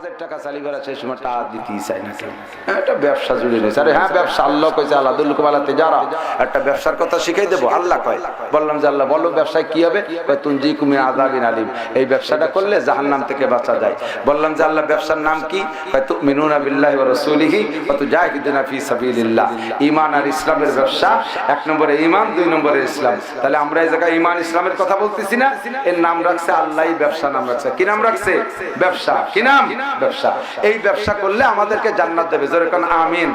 আরে টাকা চালি করা সেই সময় টাকা দিতেই চাই না একটা ব্যবসা জুড়ে রয়েছে। আরে হ্যাঁ ব্যবসা, আল্লাহ কইছে, আল্লাহ দুল্লুকবালাতে যারা একটা ব্যবসার কথা শিখাই দেবো, আল্লাহ কয়। বললাম যে আল্লাহ, বলো ব্যবসায় কি হবে? তুঞ্জি কুমি আদাবিন আলিম। এই ব্যবসাটা করলে জাহান্নাম থেকে বাঁচা যায়। বললাম যে আল্লাহ, ব্যবসার নাম কি? মিনুনা বিল্লাহি ওয়া রাসূলিহি ওয়া ফি সাবিলিল্লাহ। ঈমান আর ইসলামের ব্যবসা, এক নম্বরে ঈমান, দুই নম্বরে ইসলাম। তাহলে আমরা এই জায়গায় ঈমান, ইসলামের কথা বলতেছি না? এর নাম রাখছে আল্লাহই ব্যবসা নাম রাখছে। কি নাম রাখছে? ব্যবসা। কি নাম? ব্যবসা। এই ব্যবসা করলে আমাদেরকে জান্নাত দেবে। যেরকম আমিন।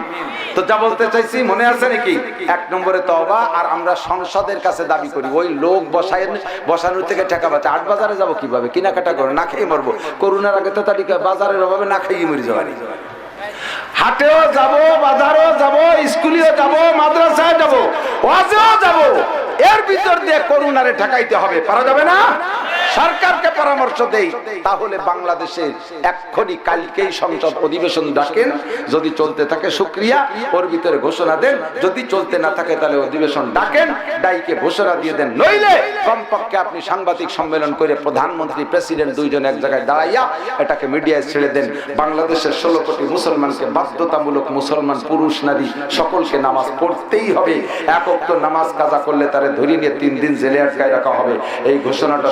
তো যা বলতে চাইছি, মনে আছে নাকি? এক নম্বরে তওবা আর আমরা সংসদের কাছে দাবি করি। ওই লোক বসায় বসানোর থেকে টাকা বাঁচা। আট বাজারে যাব কীভাবে? কেনাকাটা করে, না খেয়ে মরবো। করোনার আগে তো তালিকা, বাজারের অভাবে না খেয়ে মরে যাওয়ানি হাটেও যাব, বাজারেও যাব, স্কুলেও যাব, মাদ্রাসায় যাব, ওয়াজেও যাব। এর ভিতর দিয়ে করুণারে ঠেকাইতে হবে। পারা যাবে না? সরকারকে পরামর্শ দেই, তাহলে বাংলাদেশে এক্ষুনি কালকেই সংসদ অধিবেশন ডাকেন। যদি চলতে থাকে, সুক্রিয়া, ওর ভিতরে ঘোষণা দেন। যদি চলতে না থাকে, তাহলে অধিবেশন ডাকেন। ডাইকে ঘোষণা দিয়ে দেন। নইলে কমপক্ষে আপনি সাংবাদিক সম্মেলন করে প্রধানমন্ত্রী, প্রেসিডেন্ট দুইজন এক জায়গায় দাঁড়াইয়া এটাকে মিডিয়ায় ছেড়ে দেন। বাংলাদেশের ষোলো কোটি মুসলমানকে বাধ্যতামূলক মুসলমান, পুরুষ, নারী সকলকে নামাজ পড়তেই হবে। একক নামাজ কাজা করলে তারে ধরিয়ে নিয়ে তিন দিন জেলে আটকায় রাখা হবে। এই ঘোষণাটা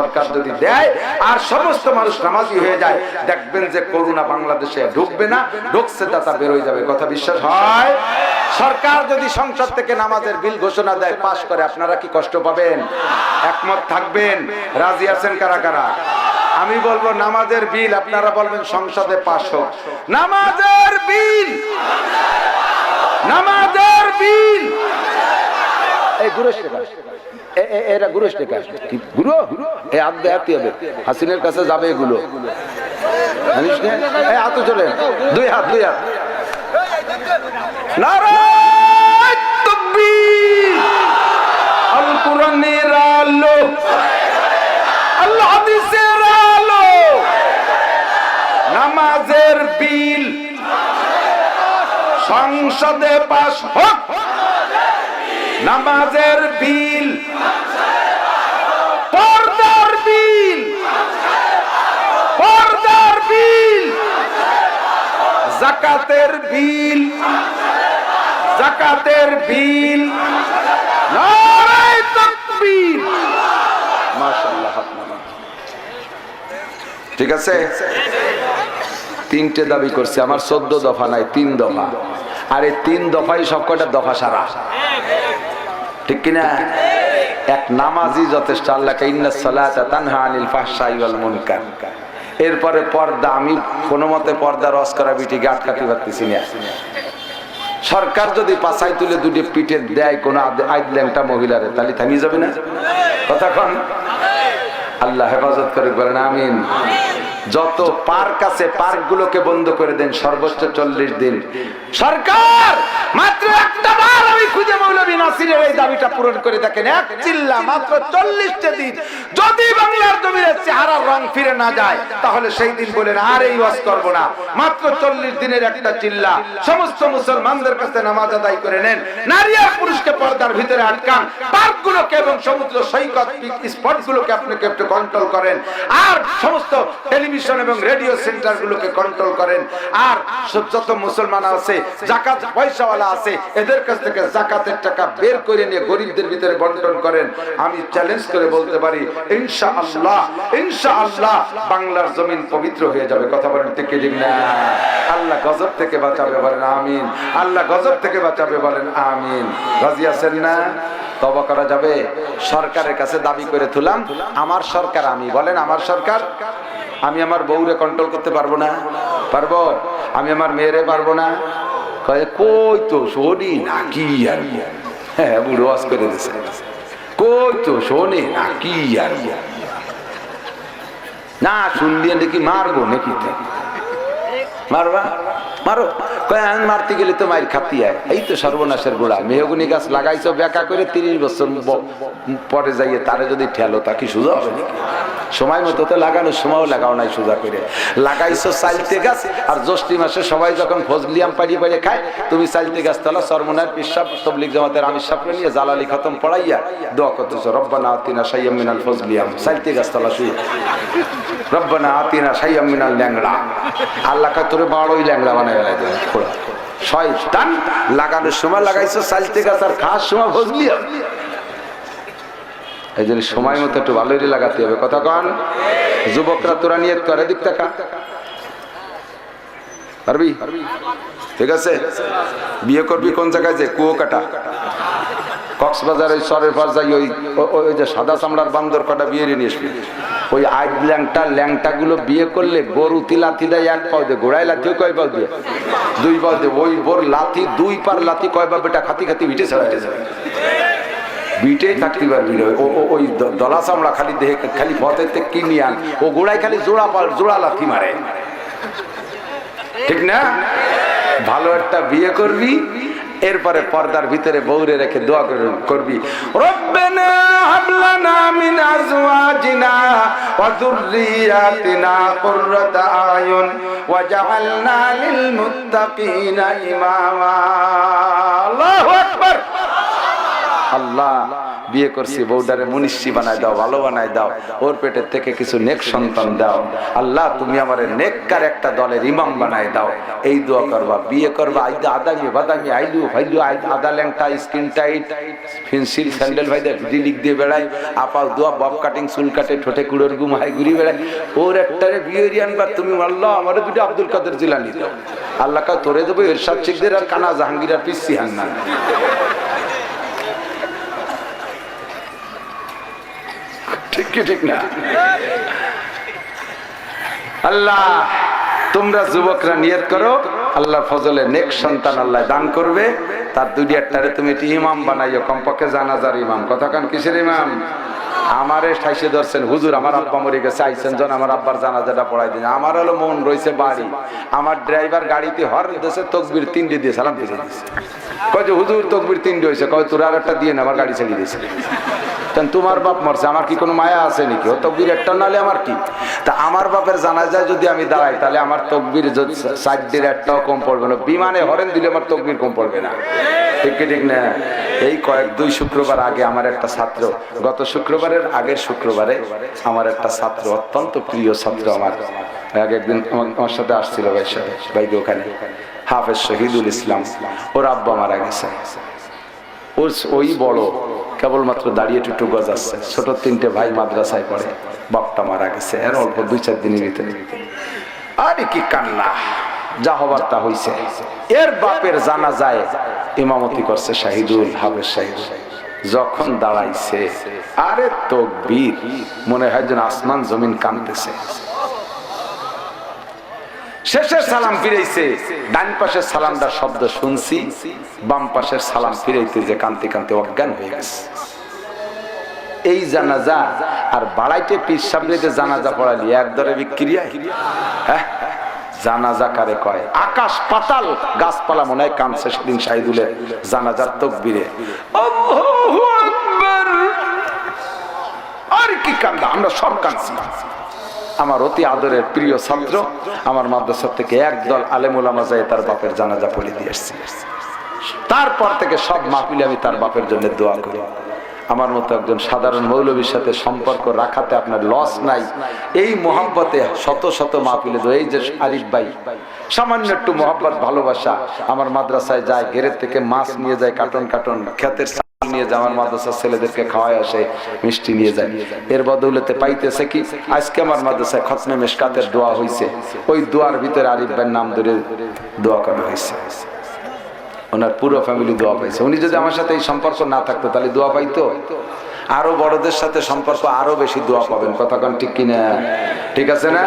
সরকার যদি দেয় আর সমস্ত মানুষ নামাজি হয়ে যায়, দেখবেন যে করোনা বাংলাদেশে ঢুকবে না, ঢুকছে তা বেরোয় যাবে। কথা বিশ্বাস হয়? সরকার যদি সংসদ থেকে নামাজের বিল ঘোষণা দেয়, পাশ করে আপনারা কি কষ্ট পাবেন? একমত থাকবেন? রাজি আছেন কারা কারা? আমি বলব, নামাজের বিল আপনারা বলবেন সংসদে পাশ হোক। নামাজের বিল! নামাজের বিল! হাসিনের কাছে যাবে এগুলো। জানিস হাত চলে দুই হাত দুই হাত। নামাজের বিল। সংসদে পাশ হোক। নামাজের বিল, পর্দার বিল পর্দার বিল, জাকাতের বিল জাকাতের বিল ঠিক আছে? তিনটে দাবি করছে, আমার চোদ্দ দফা নাই, তিন দফা। আর এই তিন দফাই সবকটা দফা সারা? ঠিক কিনা? এক নামাজি যথেষ্ট আল্লাহকে ইন্না তানহা আনিল এরপরে পর্দা, আমি কোনো মতে পর্দা রস করা বিটিকে আটকাতে পারতেছি না। সরকার যদি পাছাই তুলে দুটি পিঠে দেয়, কোন আইডল্যাংটা মহিলারে, তাহলে থামি যাবে না? কতক্ষণ আল্লাহ হেফাজত করে, বলেন, আমিন। যত পার্ক আছে পার্ক গুলোকে বন্ধ করে দেন সর্বোচ্চ চল্লিশ দিন। সরকার মাত্র আমি খুঁজে মৌলবী নাসিরের এই দাবিটা পূরণ করে দেখেন, এক চিল্লা মাত্র চল্লিশটা দিন। যদি বাংলার জমির চেহারার রং ফিরে না যায়, তাহলে সেই দিন বলেন, আর এই ওয়াজ করব না। মাত্র চল্লিশ দিনের একটা চিল্লা। সমস্ত মুসলমানদের কাছে নামাজ আদায় করে নেন। নারী আর পুরুষকে পর্দার ভিতরে আটকান। পার্ক গুলোকে এবং সমুদ্র সৈকত স্পট গুলোকে আপনাকে একটু কন্ট্রোল করেন? আর সমস্ত টেলিভিশন এবং রেডিও সেন্টার গুলোকে কন্ট্রোল করেন। আর যত মুসলমান আছে, জাকাত পয়সাওয়ালা আছে, এদের কাছ থেকে জাকাতের টাকা বের করে নিয়ে গরিবদের ভিতরে বন্টন করেন, আমি চ্যালেঞ্জ করে বলতে পারি, ইনশাআল্লাহ ইনশাআল্লাহ বাংলার জমিন পবিত্র হয়ে যাবে। কথা বলেন ঠিক কি ঠিক না? আল্লাহ গজব থেকে বাঁচাবে বলেন, আমিন। আল্লাহ গজব থেকে বাঁচাবে বলেন, আমিন। রাজি আছেন না? তবা করা যাবে? সরকারের কাছে দাবি করে তুলাম, আমার সরকার আমি। বলেন, আমার সরকার? আমি আমার বউরে কন্ট্রোল করতে পারব না? পারব? আমি আমার মেয়েরে পারব না? কয়ে, কই তো শোনি না কি? আর হ্যাঁ বুড়ো ওয়াজ করে দিছে। কই তো শোনে না কি? আর না শুনলিয়ে নাকি মারবো নাকি মারবা? মারো। কয় আমি মারতে গেলে তো মায়ের খাতি এই তো সর্বনাশের গোড়া, মেহগুনি গাছ লাগাইছো, বেকা করে তিরিশ বছর পরে যাইয়ে তারে যদি ঠেলো, তা কি সোজা হবে নাকি? সময় মতো তো লাগানোর সময়ও লাগাও নাই সোজা করে। লাগাইছো চাইতে গাছ, আর জ্যৈষ্ঠী মাসে সবাই যখন ফজলিয়াম পাড়ি পাড়ে খায়, তুমি চাইতে গাছ তাহলে সরমনার পিসাব তবলিক জামাতের আমি সাপড়ে নিয়ে জালালি খতম পড়াইয়া দোয়া করতেছো, রব্বানা আতিনা সাইয়াম মিনাল ফজলিয়াম চাইতে গাছ তালা শুয়ে। রব্বানা আতিনা সাইয়াম মিনাল ল্যাংড়া আল্লাহ তোরে বড়ই ল্যাংড়া বানাই বেলায় শয়তান, লাগানোর সময় লাগাইছো চাইতে গাছ, আর খাওয়ার সময় ফজলিয়াম। এই জন্য সময় মতো একটু ভালোই লাগাতে হবে। কথা কন? যুবকরা তোরা নিয়ত করে দিক টাকা পারবি? ঠিক আছে? বিয়ে করবি কোন জায়গায় যে? কুয়ো কাটা কক্সবাজার ওই সরের পাশ যাই, ওই ওই যে সাদা চামড়ার বান্দর কটা বিয়ে নিয়ে আসবি। ওই আইড ল্যাংটা ল্যাংটা গুলো বিয়ে করলে গরু লাথি দেয়, এক পাও দিয়ে ঘোড়ায় লাথিও কয় পাও দিয়ে দুই পাও দিয়ে ওই বোর লাথি, দুই পার লাথি কয় পা বেটা খাতি খাতি ভিটে ছাড়া যাবে। বিটেই থাকতে পারবি ওই দলা চামড়া খালি দেহে, খালি কিনি আন? ও গোড়ায় খালি জোড়া জোড়া লাথি মারে। ঠিক না? ভালো একটা বিয়ে করবি, এরপরে পর্দার ভিতরে বৌরে রেখে দোয়া করবি। রব্বানা আল্লাহ, বিয়ে করছি বউদারে মুনিশি বানায় দাও, ভালো বানায় দাও, ওর পেটের থেকে কিছু নেক সন্তান দাও। আল্লাহ, তুমি আমার নেককার একটা দলের ইমাম বানায় দাও। এই দোয়া করবা, বিয়ে করবা, আইদা আদামি, বাদামি, আইলু ভাইলু আদা, ল্যাংটা, স্কিন টাইট ফিনসিল স্যান্ডেল ভাইদের লিক দিয়ে বেড়ায়, আপাল দোয়া, বব কাটিং, চুল কাটে, ঠোঁটে কুড়োর গুম হাই ঘুরি বেড়ায়। ওর একটারে বিয়ে আনবার তুমি আল্লাহ আমার দুটো আব্দুল কাদের জিলানি দাও। আল্লাহ তোরে দেবো এরশাদ শিখদের আর কানা জাহাঙ্গীর আর পিসি হান্না ঠিক কি ঠিক না। আল্লাহ, তোমরা যুবকরা নিয়ত করো আল্লাহ ফজলে নেক সন্তান আল্লাহ দান করবে। তার দুই একটারে তুমি একটি ইমাম বানাইও, কমপক্ষে জানাজার ইমাম। কথা কান কিসের ইমাম? আমারে ঠাইসে ধরছেন, হুজুর, আমার আব্বা মরে গেছে আইসেন জন, আমার আব্বার জানাজাটা পড়াই দিন। আমার হলো মন রয়েছে বাড়ি। আমার ড্রাইভার গাড়িতে হর দেশে তকবির তিনটে দিয়ে, সালাম দিয়ে দিয়েছে কয় যে, হুজুর, তকবির তিনটে হয়েছে কয় তোর আর একটা দিয়ে না, আমার গাড়ি ছেড়ে দিয়েছে কেন তোমার বাপ মরছে? আমার কি কোনো মায়া আছে নাকি? ও তকবির একটা নালে আমার কি? তা আমার বাপের জানা যায় যদি আমি দাঁড়াই, তাহলে আমার তকবির সাইডের একটাও কম পড়বে না। বিমানে হরেন দিলে আমার তকবির কম পড়বে না। ঠিক ঠিক না? এই কয়েক দুই শুক্রবার আগে আমার একটা ছাত্র, গত শুক্রবারের আগের শুক্রবারে আমার একটা ছাত্র, অত্যন্ত প্রিয় ছাত্র আমার। আগে একদিন আমার- সাথে আসছিল ভাইয়ের সাথে, ভাইকে ওখানে। হাফেজ শহীদুল ইসলাম, ওর আব্বা মারা গেছে। ওই বড় কেবলমাত্র দাঁড়িয়ে টুটু গজাচ্ছে ছোট তিনটে ভাই মাদ্রাসায় পড়ে, বাপটা মারা গেছে, এর অল্প দুই চার দিনের ভিতরে। আরে কি কান্না, যা হবার তা হইছে। এর বাপের জানা যায় ইমামতি করছে শাহিদুল হাবের শাহিদুল যখন দাঁড়াইছে, আরে তো বীর মনে হয় যেন আসমান জমিন কানতেছে শেষের সালাম ফিরেছে ডান পাশের সালামটার শব্দ শুনছি, বাম পাশের সালাম ফিরাইতে যে কান্তি কান্তি অজ্ঞান হয়ে গেছে। এই জানাজা আর বাড়াইতে পীর সাবরিতে জানাজা পড়ালি এক দরে বিক্রিয়ায়? হ্যাঁ? জানাজা কারে কয়? আকাশ পাতাল, গাছপালা মনে হয় কানছে সেদিন শাহিদুলের জানাজার তকবিরে। আর কি কান্দা আমরা সব কাঁদছি আমার অতি আদরের প্রিয় ছাত্র, আমার মাদ্রাসা থেকে একদল আলেমুল যায় তার বাপের জানাজা পড়ে দিয়ে এসছে তারপর থেকে সব মাহফিলে আমি তার বাপের জন্য দোয়া করি। আমার মতো একজন সাধারণ মৌলবীর সাথে সম্পর্ক রাখাতে আপনার লস নাই। এই মোহাম্মতে শত শত মাহফিলে এই যে আরিফ ভাই, সামান্য একটু মোহাম্মত ভালোবাসা, আমার মাদ্রাসায় যায়, ঘেরের থেকে মাছ নিয়ে যায় কাটন কাটন ক্ষেতের নিয়ে আমার মাদ্রাসার ছেলেদেরকে খাওয়ায় আসে, মিষ্টি নিয়ে যায়। এর বদৌলতে পাইতেছে কি, আজকে আমার মাদ্রাসায় খতমে মেশকাতের দোয়া হয়েছে ওই দোয়ার ভিতরে আরিফ ভাইয়ের নাম ধরে দোয়া করা হয়েছে ওনার পুরো ফ্যামিলি দোয়া পাইছে। উনি যদি আমার সাথে এই সম্পর্ক না থাকতো, তাহলে দোয়া পাইতো? আরও বড়দের সাথে সম্পর্ক আরও বেশি দোয়া পাবেন। কথাক্ষণ ঠিক কিনা? ঠিক আছে না?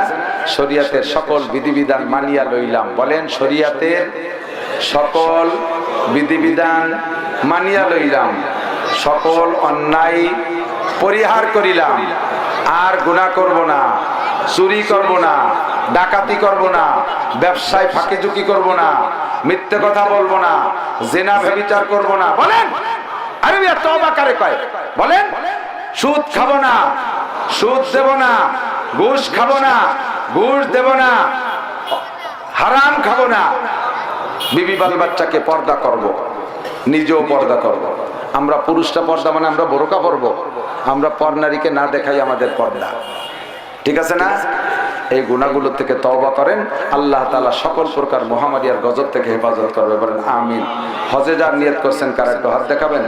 শরিয়াতের সকল বিধিবিধান মানিয়া লইলাম। বলেন, শরিয়াতের সকল বিধিবিধান মানিয়া লইলাম। সকল অন্যায় পরিহার করিলাম। আর গুণা করব না, চুরি করব না, ডাকাতি করব না, ব্যবসায় ফাঁকি ঝুঁকি করব না, মিথ্যে কথা বলব না, জেনা ব্যবিচার করব না। বলেন! আরে তবা কারে কয়? বলেন! সুদ খাব না, সুদ দেব না, ঘুষ খাব না, ঘুষ দেব না, হারাম খাব না। বিবি বাল বাচ্চাকে পর্দা করব। নিজেও পর্দা করব। আমরা পুরুষটা পর্দা মানে আমরা বোরকা পরব। আমরা পর নারীকে না দেখাই আমাদের পর্দা। ঠিক আছে না? এই গুণাগুলো থেকে তওবা করেন। আল্লাহ তালা সকল প্রকার মহামারী আর গজব থেকে হেফাজত করবে। বলেন, আমিন। হজে যার নিয়ত করছেন, কার একটু হাত দেখাবেন?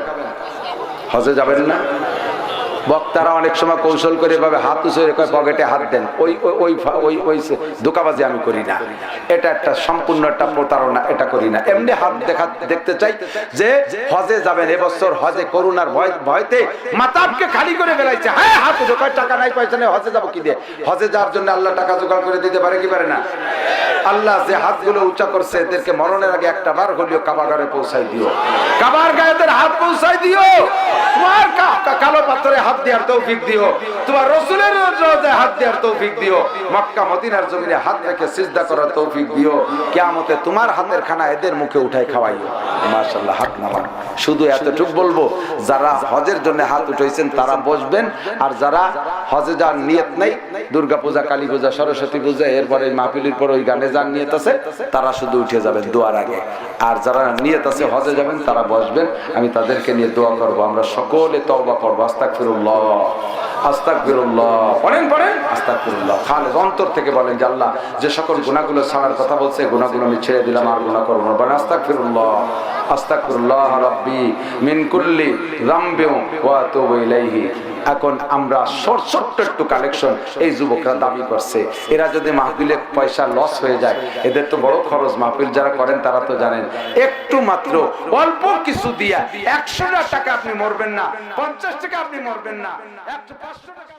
হজে যাবেন না? বক্তারা অনেক সময় কৌশল করে এভাবে হাত উঁচু রেখে পকেটে হাত দেন। ওই, ওই- ওই ওই ধোঁকাবাজি আমি করি না। এটা একটা সম্পূর্ণ একটা প্রতারণা, এটা করি না। এমনি হাত দেখা, দেখতে চাই যে হজে যাবেন, এবছর হজে করুণার ভয়, ভয়তে মাতাবকে খালি করে বেড়াইছে হ্যাঁ হাত উঁচু টাকা নাই, পয়সা নেই, হজে যাব কি দিয়ে? হজে যাওয়ার জন্য আল্লাহ টাকা জোগাড় করে দিতে পারে কি পারে না? আল্লাহ যে হাতগুলো উঁচা করছে, এদেরকে মরণের আগে একটা বার হলেও কাবাগারে পৌঁছাই দিও। কাবার গায়েদের হাত পৌঁছাই দিও। তোমার কালো পাথরে হাত দেওয়ার তৌফিক দিও। তোমার রসুলের হাত দেওয়ার তৌফিক দিও। মক্কা, মদিনার জমিনে হাত রেখে সিজদা করার তৌফিক দিও। কেয়ামতে তোমার হাতের খানা এদের মুখে উঠাই খাওয়াইও। মাশাআল্লাহ, হাত নামান। শুধু এতটুক বলব, যারা হজের জন্য হাত উঠাইছেন, তারা বসবেন। আর যারা হজে যাওয়ার নিয়ত নেই। দুর্গা পূজা কালী পূজা সরস্বতী পূজা, এরপরে মাহফিলির পর ওই গানে যার নিয়ত আছে, তারা শুধু উঠে যাবেন দোয়ার আগে। আর যারা নিয়ত আছে হজে যাবেন, তারা বসবেন। আমি তাদেরকে নিয়ে দোয়া করব, আমরা সকলে তওবা করব। আস্তাগফিরুল্লাহ আস্তাগফিরুল্লাহ। পড়েন পড়েন? আস্তাগফিরুল্লাহ। খালেদ অন্তর থেকে বলেন, যে আল্লাহ, যে সকল গুনাহগুলো ছাড়ার কথা বলছে গুনাহগুলো আমি ছেড়ে দিলাম, আর গুনাহ করব না। বলেন, আস্তাগফিরুল্লাহ আস্তাগফিরুল্লাহ রাব্বি, মিন কুল্লি যামবি ওয়া আতুবু ইলাইহি। এখন আমরা ছোট ছোট্ট একটু কালেকশন এই যুবকরা দাবি করছে। এরা যদি মাহফিলে পয়সা লস হয়ে যায়, এদের তো বড় খরচ মাহফিল যারা করেন তারা তো জানেন। একটু মাত্র অল্প কিছু দিয়া একশো টাকা আপনি মরবেন না, পঞ্চাশ টাকা আপনি মরবেন না, একশো পাঁচশো টাকা